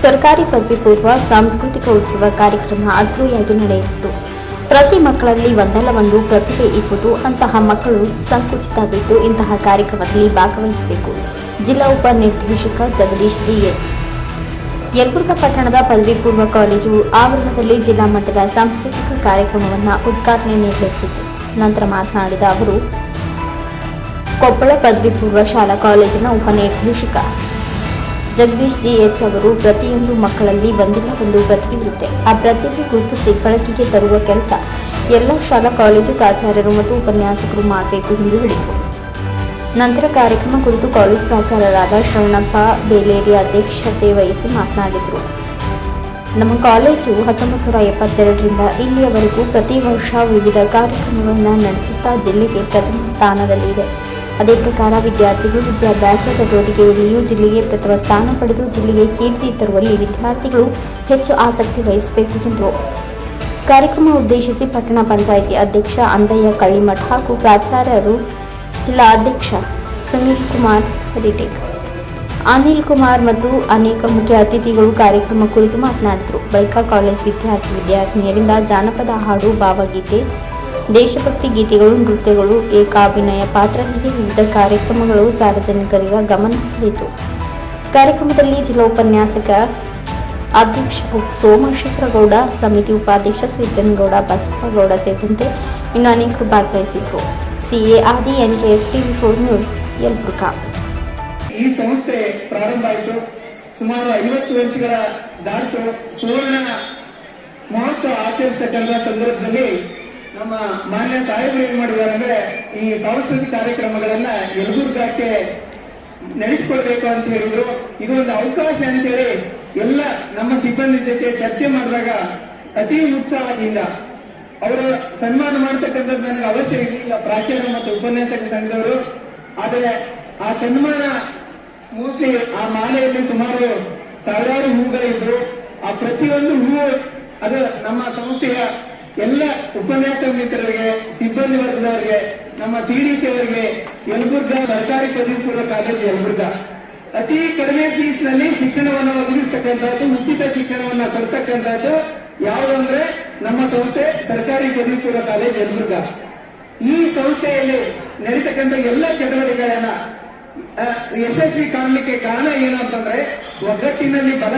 ಸರ್ಕಾರಿ ಪದವಿ ಪೂರ್ವ ಸಾಂಸ್ಕೃತಿಕ ಉತ್ಸವ ಕಾರ್ಯಕ್ರಮ ಅದ್ದೂರಿಯಾಗಿ ನಡೆಯಿತು. ಪ್ರತಿ ಮಕ್ಕಳಲ್ಲಿ ಒಂದಲ್ಲ ಒಂದು ಪ್ರತಿಭೆ ಇರುವುದು ಅಂತಹ ಮಕ್ಕಳು ಸಂಕುಚಿತ ಬಿಟ್ಟು ಇಂತಹ ಕಾರ್ಯಕ್ರಮದಲ್ಲಿ ಭಾಗವಹಿಸಬೇಕು. ಜಿಲ್ಲಾ ಉಪನಿರ್ದೇಶಕ ಜಗದೀಶ್ ಜಿಎಚ್. ಯಲಬುರ್ಗಾ ಪಟ್ಟಣದ ಪದವಿ ಪೂರ್ವ ಕಾಲೇಜು ಆವರಣದಲ್ಲಿ ಜಿಲ್ಲಾ ಮಟ್ಟದ ಸಾಂಸ್ಕೃತಿಕ ಕಾರ್ಯಕ್ರಮವನ್ನು ಉದ್ಘಾಟನೆ ನೆರವೇರಿಸಿತು ನಂತರ ಮಾತನಾಡಿದ ಅವರು, ಕೊಪ್ಪಳ ಪದವಿ ಪೂರ್ವ ಶಾಲಾ ಕಾಲೇಜಿನ ಉಪನಿರ್ದೇಶಕ ಜಗದೀಶ್ ಜಿ ಎಚ್ ಅವರು ಪ್ರತಿಯೊಂದು ಮಕ್ಕಳಲ್ಲಿ ಒಂದಿಲ್ಲ ಒಂದು ಪ್ರತಿಭೆ ಆ ಪ್ರತಿಭೆ ಗುರುತಿಸಿ ಬಳಕೆಗೆ ತರುವ ಕೆಲಸ ಎಲ್ಲ ಶಾಲಾ, ಕಾಲೇಜು ಪ್ರಾಚಾರ್ಯರು ಮತ್ತು ಉಪನ್ಯಾಸಕರು ಮಾಡಬೇಕು ಎಂದು ಹೇಳಿದರು. ನಂತರ ಕಾರ್ಯಕ್ರಮ ಕುರಿತು ಕಾಲೇಜು ಪ್ರಾಚಾರ್ಯರಾದ ಶರಣಪ್ಪ ಬೇಲೇರಿ ಅಧ್ಯಕ್ಷತೆ ವಹಿಸಿ ಮಾತನಾಡಿದರು. ನಮ್ಮ ಕಾಲೇಜು ಹತ್ತೊಂಬತ್ತು ನೂರ ಎಪ್ಪತ್ತೆರಡರಿಂದ ಇಲ್ಲಿಯವರೆಗೂ ಪ್ರತಿ ವರ್ಷ ವಿವಿಧ ಕಾರ್ಯಕ್ರಮಗಳನ್ನು ನಡೆಸುತ್ತಾ ಜಿಲ್ಲೆಗೆ ಪ್ರಥಮ ಸ್ಥಾನದಲ್ಲಿದೆ. ಅದೇ ಪ್ರಕಾರ ವಿದ್ಯಾರ್ಥಿಗಳು ವಿದ್ಯಾಭ್ಯಾಸ ಚಟುವಟಿಕೆಯಲ್ಲಿಯೂ ಜಿಲ್ಲೆಗೆ ಪ್ರಥಮ ಸ್ಥಾನ ಪಡೆದು ಜಿಲ್ಲೆಗೆ ಕೀರ್ತಿ ತರುವಲ್ಲಿ ವಿದ್ಯಾರ್ಥಿಗಳು ಹೆಚ್ಚು ಆಸಕ್ತಿ ವಹಿಸಬೇಕು ಎಂದರು. ಕಾರ್ಯಕ್ರಮ ಉದ್ದೇಶಿಸಿ ಪಟ್ಟಣ ಪಂಚಾಯಿತಿ ಅಧ್ಯಕ್ಷ ಅಂದಯ್ಯ ಕಳ್ಳಿಮಠ ಹಾಗೂ ಪ್ರಾಚಾರ್ಯರು ಜಿಲ್ಲಾ ಅಧ್ಯಕ್ಷ ಸುನೀಲ್ ಕುಮಾರ್ ರಿಟೇಕ್ ಅನಿಲ್ ಕುಮಾರ್ ಮತ್ತು ಅನೇಕ ಮುಖ್ಯ ಅತಿಥಿಗಳು ಕಾರ್ಯಕ್ರಮ ಕುರಿತು ಮಾತನಾಡಿದರು. ಬಳಿಕ ಕಾಲೇಜ್ ವಿದ್ಯಾರ್ಥಿ ವಿದ್ಯಾರ್ಥಿನಿಯರಿಂದ ಜಾನಪದ ಹಾಡು, ಭಾವಗೀತೆ ದೇಶಭಕ್ತಿ ಗೀತೆಗಳು, ನೃತ್ಯಗಳು, ಏಕಾಭಿನಯ ಪಾತ್ರ ಹೀಗೆ ವಿವಿಧ ಕಾರ್ಯಕ್ರಮಗಳು ಸಾರ್ವಜನಿಕರಿಗೆ ಗಮನ ಸೆಳೆಯಿತು. ಕಾರ್ಯಕ್ರಮದಲ್ಲಿ ಜಿಲ್ಲಾ ಉಪನ್ಯಾಸಕ ಅಧ್ಯಕ್ಷ ಸೋಮಶೇಖರ ಗೌಡ ಸಮಿತಿ ಉಪಾಧ್ಯಕ್ಷ ಸಿದ್ದನಗೌಡ ಬಸಪ್ಪಗೌಡ ಸೇರಿದಂತೆ ಇನ್ನು ಅನೇಕರು ಭಾಗವಹಿಸಿದ್ರು. ಸಿಎ ಆದಿ NKS TV four news, Yelburga. ಈ ಸಂಸ್ಥೆ ಪ್ರಾರಂಭ ಆಯಿತು. ಸುಮಾರು ಐವತ್ತು ವರ್ಷಗಳ ದಾಟು ಸುವರ್ಣ ಮಹೋತ್ಸವ ಆಚರಿಸತಕ್ಕಂಥ ಸಂದರ್ಭದಲ್ಲಿ ನಮ್ಮ ಮಾನ್ಯ ಸಾಹೇಬರು ಏನ್ ಮಾಡಿದ್ದಾರೆ ಅಂದ್ರೆ ಈ ಸಾಂಸ್ಕೃತಿಕ ಕಾರ್ಯಕ್ರಮಗಳನ್ನ ಯಲಬುರ್ಗಕ್ಕೆ ನಡೆಸಿಕೊಳ್ಬೇಕು ಅಂತ ಹೇಳಿದ್ರು. ಇದು ಒಂದು ಅವಕಾಶ ಅಂತೇಳಿ ಎಲ್ಲ ನಮ್ಮ ಸಿಬ್ಬಂದಿ ಜೊತೆ ಚರ್ಚೆ ಮಾಡಿದಾಗ ಅತಿ ಉತ್ಸಾಹದಿಂದ ಅವರು ಸನ್ಮಾನ ಮಾಡ್ತಕ್ಕಂಥದ್ದು ನನಗೆ ಅವಶ್ಯ ಇರಲಿಲ್ಲ. ಪ್ರಾಚಾರ್ಯ ಮತ್ತು ಉಪನ್ಯಾಸಕ ಸಂಘದವರು. ಆದರೆ ಆ ಸನ್ಮಾನ ಮೂರ್ತಿ ಆ ಮಾಲೆಯಲ್ಲಿ ಸುಮಾರು ಸಾವಿರಾರು ಹೂಗಳಿದ್ರು. ಆ ಪ್ರತಿಯೊಂದು ಹೂವು ಅದು ನಮ್ಮ ಸಂಸ್ಥೆಯ ಎಲ್ಲ ಉಪನ್ಯಾಸ ಮಿತ್ರರಿಗೆ, ಸಿಬ್ಬಂದಿ ವರ್ಗದವರಿಗೆ, ನಮ್ಮ ಸಿಡಿಸಿ ಅವರಿಗೆ, ಯಲಬುರ್ಗ ಸರ್ಕಾರಿ ಪದವಿ ಪೂರ್ವ ಕಾಲೇಜು ಯಲಬುರ್ಗ. ಅತಿ ಕಡಿಮೆ ಫೀಸ್ನಲ್ಲಿ ಶಿಕ್ಷಣವನ್ನು ಒದಗಿಸ್ತಕ್ಕಂಥದ್ದು, ಉಚಿತ ಶಿಕ್ಷಣವನ್ನು ಕೊಡ್ತಕ್ಕಂಥದ್ದು ಯಾವುದು ಅಂದ್ರೆ ನಮ್ಮ ಸಂಸ್ಥೆ ಸರ್ಕಾರಿ ಪದವಿ ಪೂರ್ವ ಕಾಲೇಜ್ ಯಲಬುರ್ಗ. ಈ ಸಂಸ್ಥೆಯಲ್ಲಿ ನಡೀತಕ್ಕಂಥ ಎಲ್ಲ ಚಟುವಟಿಕೆಗಳನ್ನ ಯಶಸ್ವಿ ಕಾಣಲಿಕ್ಕೆ ಕಾರಣ ಏನು ಅಂತಂದ್ರೆ, ಒಗ್ಗಟ್ಟಿನಲ್ಲಿ ಬಲ